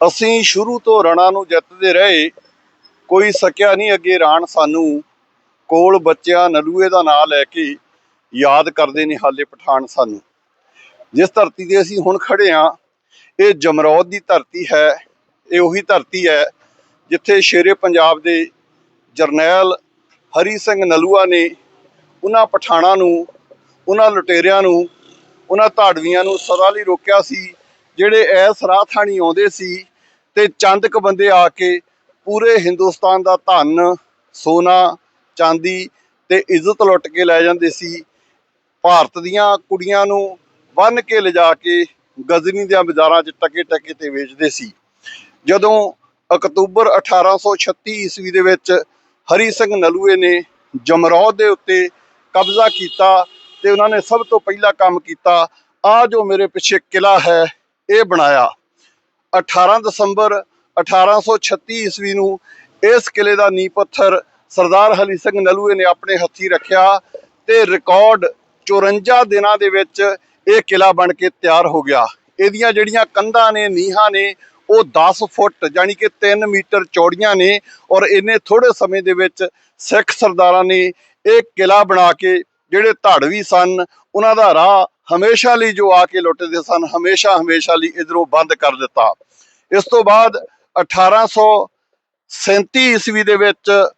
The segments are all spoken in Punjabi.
ਅਸੀਂ ਸ਼ੁਰੂ ਤੋਂ ਰਣਾ ਨੂੰ ਜਿੱਤਦੇ ਰਹੇ। ਕੋਈ ਸਕਿਆ ਨਹੀਂ ਅੱਗੇ ਰਾਣ ਸਾਨੂੰ ਕੋਲ ਬੱਚਿਆਂ ਨਲੂਏ ਦਾ ਨਾਂ ਲੈ ਕੇ ਯਾਦ ਕਰਦੇ ਨੇ ਹਾਲੇ ਪਠਾਨ ਸਾਨੂੰ। ਜਿਸ ਧਰਤੀ ਤੇ ਅਸੀਂ ਹੁਣ ਖੜੇ ਆ ਇਹ ਜਮਰੌਦ ਦੀ ਧਰਤੀ ਹੈ, ਇਹ ਉਹੀ ਧਰਤੀ ਹੈ ਜਿੱਥੇ ਸ਼ੇਰੇ ਪੰਜਾਬ ਦੇ ਜਰਨੈਲ ਹਰੀ ਸਿੰਘ ਨਲੂਆ ਨੇ ਉਹਨਾਂ ਪਠਾਣਾ ਨੂੰ, ਉਹਨਾਂ ਲੁਟੇਰਿਆਂ ਨੂੰ, ਉਹਨਾਂ ਧਾੜਵੀਆਂ ਨੂੰ ਸਦਾ ਲਈ ਰੋਕਿਆ ਸੀ। ਜਿਹੜੇ ਇਸ ਰਾਹਥਾਣੀ ਆਉਂਦੇ ਸੀ ਤੇ ਚੰਦ ਕੁ ਬੰਦੇ ਆ ਕੇ ਪੂਰੇ ਹਿੰਦੁਸਤਾਨ ਦਾ ਧਨ, ਸੋਨਾ, ਚਾਂਦੀ ਤੇ ਇੱਜ਼ਤ ਲੁੱਟ ਕੇ ਲੈ ਜਾਂਦੇ ਸੀ। ਭਾਰਤ ਦੀਆਂ ਕੁੜੀਆਂ ਨੂੰ ਬੰਨ ਕੇ ਲਿਜਾ ਕੇ ਗਜ਼ਨੀ ਦੀਆਂ ਬਾਜ਼ਾਰਾਂ 'ਚ ਟਕੇ ਟਕੇ ਤੇ ਵੇਚਦੇ ਸੀ। ਜਦੋਂ ਅਕਤੂਬਰ 1836 ਈਸਵੀ ਦੇ ਵਿੱਚ ਹਰੀ ਸਿੰਘ ਨਲੂਏ ਨੇ ਜਮਰੌਦ ਦੇ ਉੱਤੇ ਕਬਜ਼ਾ ਕੀਤਾ ਤੇ ਉਹਨਾਂ ਨੇ ਸਭ ਤੋਂ ਪਹਿਲਾ ਕੰਮ ਕੀਤਾ, ਆ ਜੋ ਮੇਰੇ ਪਿੱਛੇ ਕਿਲਾ ਹੈ ਇਹ ਬਣਾਇਆ। 18 ਦਸੰਬਰ 1836 ਈਸਵੀ ਨੂੰ ਇਸ ਕਿਲੇ ਦਾ ਨੀਂਹ ਪੱਥਰ ਸਰਦਾਰ ਹਰੀ ਸਿੰਘ ਨਲੂਏ ਨੇ ਆਪਣੇ ਹੱਥੀ ਰੱਖਿਆ ਤੇ ਰਿਕਾਰਡ 54 ਦਿਨਾਂ ਦੇ ਵਿੱਚ ਇਹ ਕਿਲਾ ਬਣ ਕੇ ਤਿਆਰ ਹੋ ਗਿਆ। ਇਹਦੀਆਂ ਜਿਹੜੀਆਂ ਕੰਧਾਂ ਨੇ, ਨੀਹਾਂ ਨੇ, ਉਹ 10 ਫੁੱਟ ਯਾਨੀ ਕਿ 3 ਮੀਟਰ ਚੌੜੀਆਂ ਨੇ ਔਰ ਇਹਨੇ ਥੋੜੇ ਸਮੇਂ ਦੇ ਵਿੱਚ ਸਿੱਖ ਸਰਦਾਰਾਂ ਨੇ ਇਹ ਕਿਲਾ ਬਣਾ ਕੇ ਜਿਹੜੇ ਧੜਵੀ ਸਨ, ਉਹਨਾਂ ਦਾ ਰਾਹ ਹਮੇਸ਼ਾ ਲਈ ਜੋ ਆ ਕੇ ਲੁੱਟਦੇ ਸਨ, ਹਮੇਸ਼ਾ ਹਮੇਸ਼ਾ ਲਈ ਇਧਰੋਂ ਬੰਦ ਕਰ ਦਿੱਤਾ। ਇਸ ਤੋਂ ਬਾਅਦ 1837 ਈਸਵੀ ਦੇ ਵਿੱਚ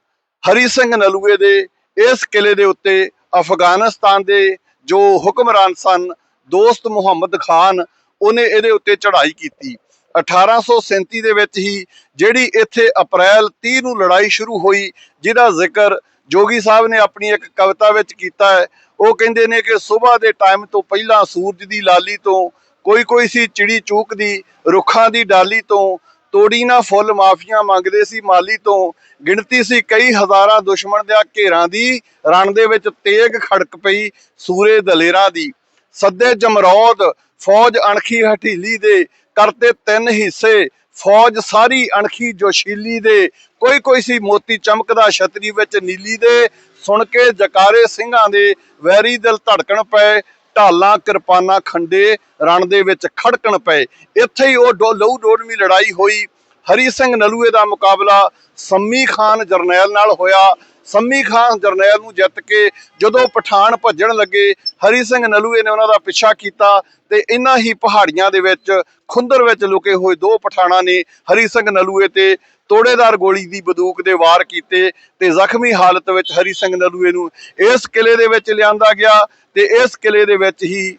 ਹਰੀ ਸਿੰਘ ਨਲੂਏ ਦੇ ਇਸ ਕਿਲੇ ਦੇ ਉੱਤੇ ਅਫਗਾਨਿਸਤਾਨ ਦੇ ਜੋ ਹੁਕਮਰਾਨ ਸਨ, ਦੋਸਤ ਮੁਹੰਮਦ ਖਾਨ, ਉਹਨੇ ਇਹਦੇ ਉੱਤੇ ਚੜ੍ਹਾਈ ਕੀਤੀ। 1837 ਦੇ ਵਿੱਚ ਹੀ ਜਿਹੜੀ ਇੱਥੇ ਅਪ੍ਰੈਲ 30 ਨੂੰ ਲੜਾਈ ਸ਼ੁਰੂ ਹੋਈ, ਜਿਹਦਾ ਜ਼ਿਕਰ ਜੋਗੀ ਸਾਹਿਬ ਨੇ ਆਪਣੀ ਇੱਕ ਕਵਿਤਾ ਵਿੱਚ ਕੀਤਾ ਹੈ ਉਹ ਕਹਿੰਦੇ ਨੇ ਕਿ ਸਵੇਰ ਦੇ ਟਾਈਮ ਤੋਂ ਪਹਿਲਾਂ ਸੂਰਜ ਦੀ ਲਾਲੀ ਤੋਂ, ਕੋਈ ਕੋਈ ਸੀ ਚਿੜੀ ਚੂਕਦੀ ਰੁੱਖਾਂ ਦੀ ਡਾਲੀ ਤੋਂ, ਤੋੜੀ ਨਾ ਫੁੱਲ ਮਾਫੀਆਂ ਮੰਗਦੇ ਸੀ ਮਾਲੀ ਤੋਂ, ਗਿਣਤੀ ਸੀ ਕਈ ਹਜ਼ਾਰਾਂ ਦੁਸ਼ਮਣ ਦੇ ਘੇਰਾਂ ਦੀ, ਰਣ ਦੇ ਵਿੱਚ ਤੇਗ ਖੜਕ ਪਈ ਸੂਰੇ ਦਲੇਰਾਂ ਦੀ। ਸੱਦੇ ਜਮਰੌਦ, ਫੌਜ ਅਣਖੀ ਹਠੀਲੀ ਦੇ, ਕਰਤੇ ਤਿੰਨ ਹਿੱਸੇ, ਫੌਜ ਸਾਰੀ ਅਣਖੀ ਜੋਸ਼ੀਲੀ ਦੇ, ਕੋਈ ਕੋਈ ਸੀ ਮੋਤੀ ਚਮਕਦਾ ਛਤਰੀ ਵਿੱਚ ਨੀਲੀ ਦੇ ਸੁਣ ਕੇ ਜਕਾਰੇ ਸਿੰਘਾਂ ਦੇ ਵੈਰੀ ਦਿਲ ਧੜਕਣ ਪਏ, ਢਾਲਾਂ, ਕਿਰਪਾਨਾਂ, ਖੰਡੇ ਰਣ ਦੇ ਵਿੱਚ ਖੜਕਣ ਪਏ। ਇੱਥੇ ਹੀ ਉਹ ਲਹੂ ਡੋਲਵੀਂ ਲੜਾਈ ਹੋਈ। ਹਰੀ ਸਿੰਘ ਨਲੂਏ ਦਾ ਮੁਕਾਬਲਾ ਸੰਮੀ ਖਾਨ ਜਰਨੈਲ ਨਾਲ ਹੋਇਆ। ਸੰਮੀ ਖਾਨ ਜਰਨੈਲ ਨੂੰ ਜਿੱਤ ਕੇ ਜਦੋਂ ਪਠਾਨ ਭੱਜਣ ਲੱਗੇ, ਹਰੀ ਸਿੰਘ ਨਲੂਏ ਨੇ ਉਹਨਾਂ ਦਾ ਪਿੱਛਾ ਕੀਤਾ ਤੇ ਇਨਾਂ ਹੀ ਪਹਾੜੀਆਂ ਦੇ ਵਿੱਚ, ਖੁੰਦਰ ਵਿੱਚ ਲੁਕੇ ਹੋਏ ਦੋ ਪਠਾਣਾ ਨੇ, ਹਰੀ ਸਿੰਘ ਨਲੂਏ ਤੇ ਤੋੜੇਦਾਰ ਗੋਲੀ ਦੀ ਬੰਦੂਕ ਦੇ ਵਾਰ ਕੀਤੇ ਤੇ ਜ਼ਖਮੀ ਹਾਲਤ ਵਿੱਚ ਹਰੀ ਸਿੰਘ ਨਲੂਏ ਨੂੰ ਇਸ ਕਿਲੇ ਦੇ ਵਿੱਚ ਲਿਆਂਦਾ ਗਿਆ ਤੇ ਇਸ ਕਿਲੇ ਦੇ ਵਿੱਚ ਹੀ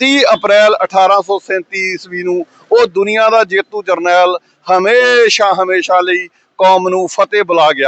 30 ਅਪ੍ਰੈਲ 1837 ਈਸਵੀ ਨੂੰ ਉਹ ਦੁਨੀਆ ਦਾ ਜੇਤੂ ਜਰਨੈਲ ਹਮੇਸ਼ਾ ਹਮੇਸ਼ਾ ਲਈ ਕੌਮ ਨੂੰ ਫਤਿਹ ਬੁਲਾ ਗਿਆ।